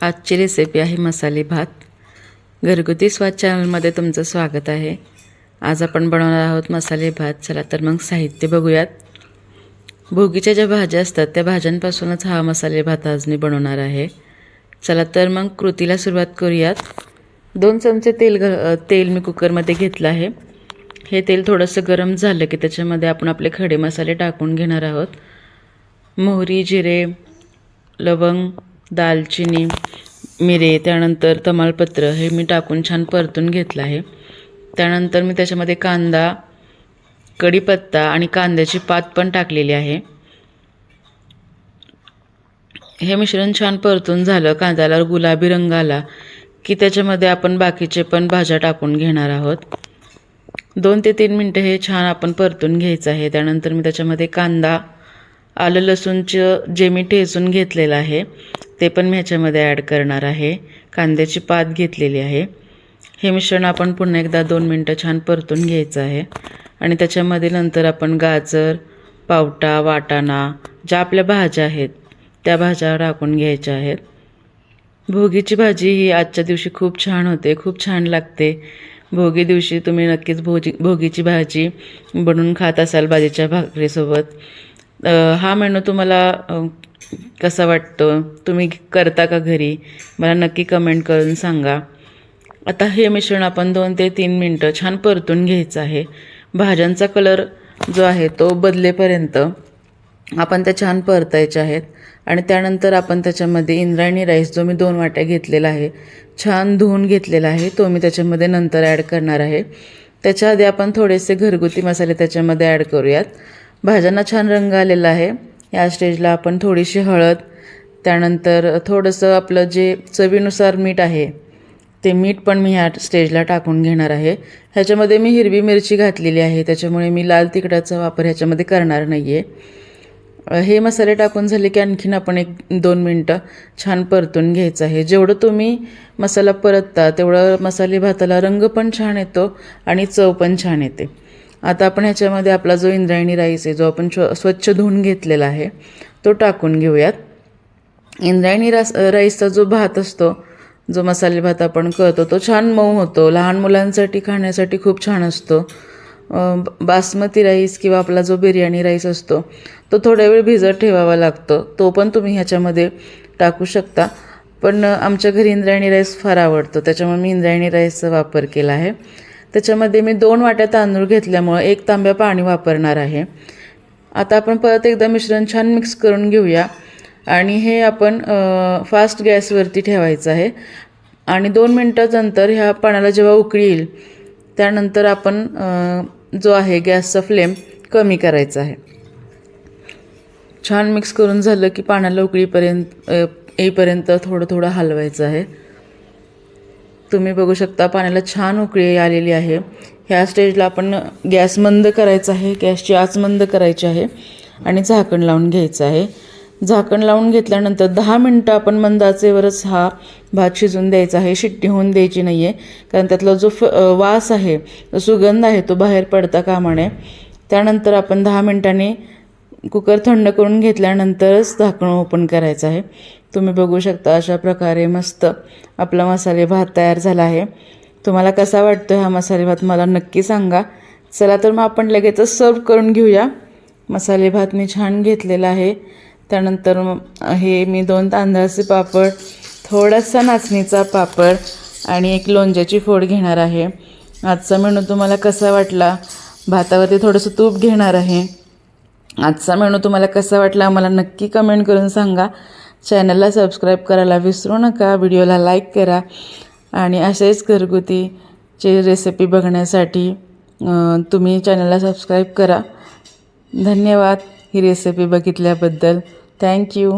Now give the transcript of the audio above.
आजची रेसिपी आहे मसाले भात. घरगुती स्वाद चॅनलमध्ये तुमचं स्वागत आहे. आज आपण बनवणार आहोत मसाले भात. चला तर मग साहित्य बघूयात. भोगीच्या ज्या भाज्या असतात त्या भाज्यांपासूनच हा मसाले भात आज मी बनवणार आहे. चला तर मग कृतीला सुरुवात करूयात. दोन चमचे तेल घ तेल मी कुकरमध्ये घेतलं आहे. हे तेल थोडंसं गरम झालं की त्याच्यामध्ये आपण आपले खडे मसाले टाकून घेणार आहोत. मोहरी जिरे लवंग दालचिनी मिरे त्यानंतर तमालपत्र हे मी टाकून छान परतून घेतलं आहे. त्यानंतर मी त्याच्यामध्ये कांदा कढीपत्ता आणि कांद्याची पात पण टाकलेली आहे. हे मिश्रण छान परतून झालं कांद्याला गुलाबी रंग आला की त्याच्यामध्ये आपण बाकीचे पण भाज्या टाकून घेणार आहोत. दोन ते तीन मिनटं हे छान आपण परतून घ्यायचं आहे. त्यानंतर मी त्याच्यामध्ये कांदा आलं लसूणचं जे मी ठेचून घेतलेलं आहे ते पण मी ह्याच्यामध्ये ॲड करणार आहे. कांद्याची पात घेतलेली आहे. हे मिश्रण आपण पुन्हा एकदा दोन मिनटं छान परतून घ्यायचं आहे. आणि त्याच्यामध्ये नंतर आपण गाजर पावटा वाटाणा ज्या आपल्या भाज्या आहेत त्या भाज्या टाकून घ्यायच्या आहेत. भोगीची भाजी ही आजच्या दिवशी खूप छान होते खूप छान लागते. भोगी दिवशी तुम्ही नक्कीच भोजी भोगीची भाजी बनवून खात असाल भाजीच्या भाकरीसोबत. हा मेनू तुम्हाला कसा वाटतो? तुम्ही करता का घरी? मला नक्की कमेंट करून सांगा. आता हे मिश्रण आपण दोन ते तीन मिनटं छान परतून घ्यायचं आहे. भाज्यांचा कलर जो आहे तो बदलेपर्यंत आपण त्या छान परतायच्या आहेत. आणि त्यानंतर आपण त्याच्यामध्ये इंद्रायणी राईस जो मी दोन वाट्या घेतलेला आहे छान धुवून घेतलेला आहे तो मी त्याच्यामध्ये नंतर ॲड करणार आहे. त्याच्या आधी आपण थोडेसे घरगुती मसाले त्याच्यामध्ये ॲड करूयात. भाज्यांना छान रंग आलेला आहे. या स्टेजला आपण थोडीशी हळद त्यानंतर थोडंसं आपलं जे चवीनुसार मीठ आहे ते मीठ पण मी ह्या स्टेजला टाकून घेणार आहे. ह्याच्यामध्ये मी हिरवी मिरची घातलेली आहे त्याच्यामुळे मी लाल तिखटाचा वापर ह्याच्यामध्ये करणार नाही आहे हे मसाले टाकून झाले की आणखीन आपण एक दोन मिनटं छान परतून घ्यायचं आहे. जेवढं तुम्ही मसाला परतता तेवढं मसाले भाताला रंग पण छान येतो आणि चव पण छान येते. आता आपण ह्याच्यामध्ये आपला जो इंद्रायणी राईस आहे जो आपण स्व स्वच्छ धुवून घेतलेला आहे तो टाकून घेऊयात. इंद्रायणी रास राईसचा जो भात असतो जो मसाले भात आपण करतो तो छान मऊ होतो. लहान मुलांसाठी खाण्यासाठी खूप छान असतो. बासमती राईस किंवा आपला जो बिर्याणी राईस असतो तो थोड्या वेळ भिजत ठेवावा लागतो. तो पण तुम्ही ह्याच्यामध्ये टाकू शकता. पण आमच्या घरी इंद्रायणी राईस फार आवडतो. त्याच्यामुळे मी इंद्रायणी राईसचा वापर केला आहे. त्याच्यामध्ये मी दोन वाट्या तांदूळ घेतल्यामुळं एक तांब्या पाणी वापरणार आहे. आता आपण परत एकदा मिश्रण छान मिक्स करून घेऊया. आणि हे आपण फास्ट गॅसवरती ठेवायचं आहे. आणि दोन मिनटानंतर ह्या पाण्याला जेव्हा उकळी येईल त्यानंतर आपण जो आहे गॅसचा फ्लेम कमी करायचा आहे. छान मिक्स करून झालं की पाण्याला उकळीपर्यंत येईपर्यंत थोडं थोडं हलवायचं आहे. तुम्ही बघू शकता पाण्याला छान उकळी आलेली आहे. ह्या स्टेजला आपण गॅस मंद करायचा आहे. गॅसची आच मंद करायची आहे आणि झाकण लावून घ्यायचं आहे. झाकण लावून घेतल्यानंतर दहा मिनटं आपण मंदाचेवरच हा भात शिजून द्यायचा आहे. शिट्टी होऊन द्यायची नाही आहे कारण त्यातला जो फ वास आहे जो सुगंध आहे तो बाहेर पडता कामा नये त्यानंतर आपण दहा मिनटांनी कुकर थंड करून घेतल्यानंतरच झाकण ओपन करायचं आहे. तुम्ही बघू शकता अशा प्रकारे मस्त आपला मसाले भात तयार झाला आहे. तुम्हाला कसा वाटतो हा मसाले भात मला नक्की सांगा. चला तर मग आपण लगेचच सर्व करून घेऊया. मसाले भात मी छान घेतलेला आहे. त्यानंतर हे मी दोन तांदळाचे पापड थोडासा नाचणीचा पापड आणि एक लोणच्याची फोड घेणार आहे. आजचा मेनू तुम्हाला कसा वाटला? भातावरती थोडंसं तूप घेणार आहे. आजचा मेनू तुम्हाला कसा वाटला? मला नक्की कमेंट करून सांगा. चॅनलला सबस्क्राईब करायला विसरू नका व्हिडिओला लाईक करा आणि असेच घरगुतीचे रेसिपी बघण्यासाठी तुम्ही चॅनलला सबस्क्राईब करा. धन्यवाद ही रेसिपी बघितल्याबद्दल. थँक्यू